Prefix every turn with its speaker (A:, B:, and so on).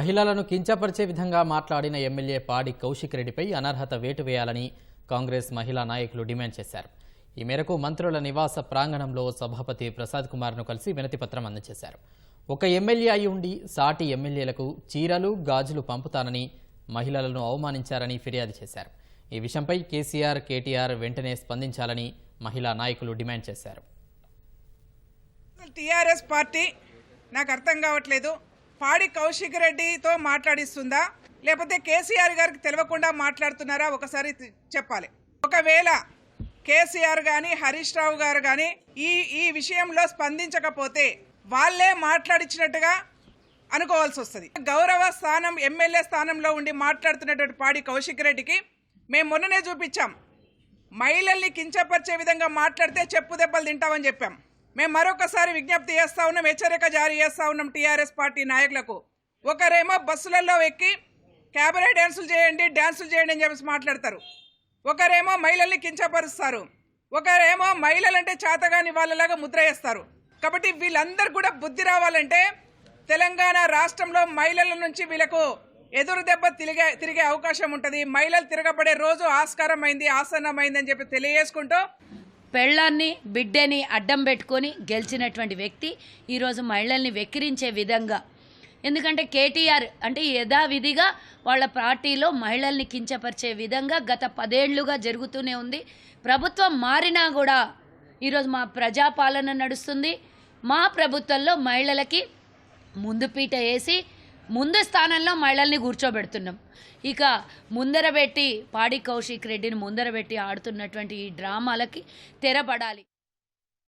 A: మహిళలను కించపరిచే విధంగా మాట్లాడిన ఎమ్మెల్యే పాడి కౌశిక్ రెడ్డిపై అనర్హత వేటు వేయాలని కాంగ్రెస్ మహిళా నాయకులు డిమాండ్ చేశారు. ఈ మేరకు మంత్రుల నివాస ప్రాంగణంలో సభాపతి ప్రసాద్ కుమార్ను కలిసి వినతిపత్రం అందజేశారు. ఒక ఎమ్మెల్యే అయి ఉండి సాటి ఎమ్మెల్యేలకు చీరలు గాజులు పంపుతానని మహిళలను అవమానించారని ఫిర్యాదు చేశారు. ఈ విషయంపై కేసీఆర్ కేటీఆర్ వెంటనే స్పందించాలని మహిళా నాయకులు డిమాండ్ చేశారు.
B: టీఆర్ఎస్ పార్టీ నాకు అర్థం కావట్లేదు. పాడి కౌశిక్ రెడ్డితో మాట్లాడిస్తుందా? లేకపోతే కేసీఆర్ గారికి తెలియకుండా మాట్లాడుతున్నారా? ఒకసారి చెప్పాలి. ఒకవేళ కేసీఆర్ కానీ హరీష్ రావు గారు కానీ ఈ ఈ విషయంలో స్పందించకపోతే వాళ్ళే మాట్లాడించినట్టుగా అనుకోవాల్సి వస్తుంది. గౌరవ స్థానం ఎమ్మెల్యే స్థానంలో ఉండి మాట్లాడుతున్నటువంటి పాడి కౌశిక్ రెడ్డికి మేము మొన్ననే చూపించాం. మహిళల్ని కించపరిచే విధంగా మాట్లాడితే చెప్పు దెబ్బలు తింటామని చెప్పాం. మేము మరొకసారి విజ్ఞప్తి చేస్తూ ఉన్నాం హెచ్చరిక జారీ చేస్తా ఉన్నాం టీఆర్ఎస్ పార్టీ నాయకులకు. ఒకరేమో బస్సులలో ఎక్కి క్యాబరే డ్యాన్సులు చేయండి డ్యాన్సులు చేయండి అని చెప్పేసి మాట్లాడతారు. ఒకరేమో మహిళల్ని కించపరుస్తారు. ఒకరేమో మహిళలంటే చేతగాని వాళ్ళలాగా ముద్ర వేస్తారు. కాబట్టి వీళ్ళందరూ కూడా బుద్ధి రావాలంటే తెలంగాణ రాష్ట్రంలో మహిళల నుంచి వీళ్ళకు ఎదురు దెబ్బ తిరిగే తిరిగే అవకాశం ఉంటుంది. మహిళలు తిరగబడే రోజు ఆస్కారం అయింది ఆసన్నమైంది అని చెప్పి తెలియజేసుకుంటూ
C: పెళ్ళాన్ని బిడ్డని అడ్డం పెట్టుకొని గెలిచినటువంటి వ్యక్తి ఈరోజు మహిళల్ని వెక్కిరించే విధంగా. ఎందుకంటే కేటీఆర్ అంటే యథావిధిగా వాళ్ళ పార్టీలో మహిళల్ని కించపరిచే విధంగా గత పదేళ్ళుగా జరుగుతూనే ఉంది. ప్రభుత్వం మారినా కూడా ఈరోజు మా ప్రజాపాలన నడుస్తుంది. మా ప్రభుత్వంలో మహిళలకి ముందు పీట వేసి ముందు స్థానంలో మహిళల్ని కూర్చోబెడుతున్నాం. ఇక ముందర పెట్టి పాడి కౌశిక్ రెడ్డిని ముందర పెట్టి ఆడుతున్నటువంటి ఈ డ్రామాలకి తెరపడాలి.